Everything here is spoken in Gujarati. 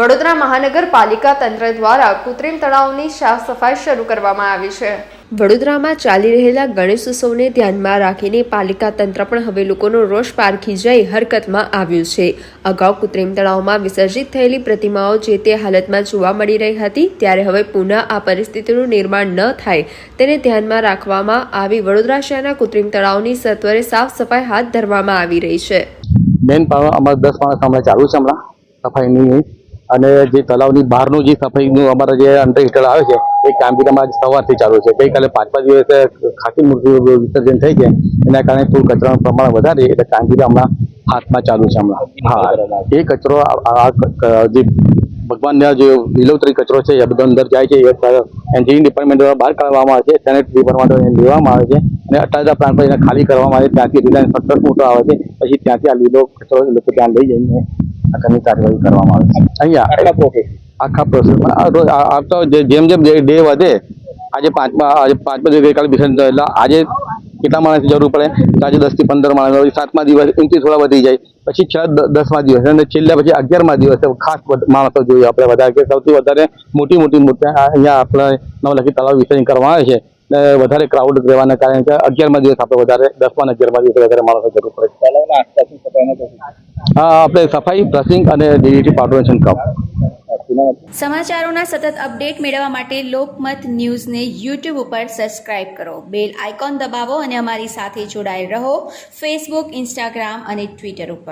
વડોદરા મહાનગરપાલિકા તંત્ર દ્વારા કૃત્રિમ તળાવની સાફ સફાઈ શરૂ કરવામાં આવી છે. વડોદરામાં ચાલી રહેલા ગણેશ ઉત્સવને ધ્યાનમાં રાખીને પાલિકા તંત્ર પણ હવે લોકોનો રોષ પારખી જઈ હરકતમાં આવ્યું છે. અગાઉ કૃત્રિમ તળાવમાં વિસર્જિત થયેલી પ્રતિમાઓ જે તે હાલતમાં જોવા મળી રહી હતી ત્યારે હવે પુનઃ આ પરિસ્થિતિનું નિર્માણ ન થાય તેને ધ્યાનમાં રાખવામાં આવી વડોદરા શહેરના કૃત્રિમ તળાવની સત્વરે સાફ સફાઈ હાથ ધરવામાં આવી રહી છે. બેન અમારા દસ માણસ હમણાં ચાલુ છે હમણાં. સફાઈની અને જે તળાવની બહારનું જે સફાઈનું અમારે જે હીટર આવે છે, એ કામગીરી અમારે સવારથી ચાલુ છે. ગઈકાલે પાંચ પાંચ દિવસે ખાસી મૂર્તિ વિસર્જન થઈ છે. એના કારણે થોડું કચરાનું પ્રમાણ વધારે, એટલે કામગીરી હમણાં હાથમાં ચાલુ છે હમણાં. હા, એ કચરો જે ભગવાનના જે લીલોતરી કચરો છે, એ બધો અંદર જાય છે. એ એન્જિનિયરિંગ ડિપાર્ટમેન્ટ દ્વારા બહાર કાઢવામાં આવે છે, સેનેટરી ડિપાર્ટમેન્ટ દ્વારા લેવામાં આવે છે. અને અટાદા પ્લાન્ટ પર એને ખાલી કરવામાં આવે છે. ત્યાંથી રિલાયન્સ ફક્ત મોટો આવે છે. પછી ત્યાંથી આ લીલો કચરો લોકો ત્યાં લઈ જઈને આગળની કાર્યવાહી કરવામાં આવે છે. અહીંયા આખા પ્રોસેસમાં તો જેમ જેમ ડે વધે આજે પાંચમા આજે પાંચમા દિવસે ગઈકાલે વિસર્જન એટલે આજે કેટલા માણસની જરૂર પડે? તો આજે દસથી પંદર માણસ. સાતમા દિવસ એમથી થોડા વધી જાય. પછી છ દસમા દિવસ. અને છેલ્લા પછી અગિયારમા દિવસે. ખાસ માણસો જોઈએ આપણે વધારે કે સૌથી વધારે મોટી મોટી મૂર્તિ અહીંયા આપણે નવલખી તળાવ વિસર્જન કરવામાં આવે છે. ને વધારે ક્રાઉડ રહેવાના કારણે કે અગિયારમા દિવસ આપણે વધારે દસમા અને અગિયારમા દિવસે વધારે માણસો જરૂર પડે હા આપણે સફાઈ બ્રશિંગ અને ડીડીટી પાવડર કામ. સમાચારોના સતત અપડેટ મેળવવા માટે લોકમત ન્યૂઝને યુટ્યુબ ઉપર સબસ્ક્રાઇબ કરો. બેલ આઇકોન દબાવો અને અમારી સાથે જોડાયેલ રહો. ફેસબુક ઇન્સ્ટાગ્રામ અને ટ્વિટર ઉપર.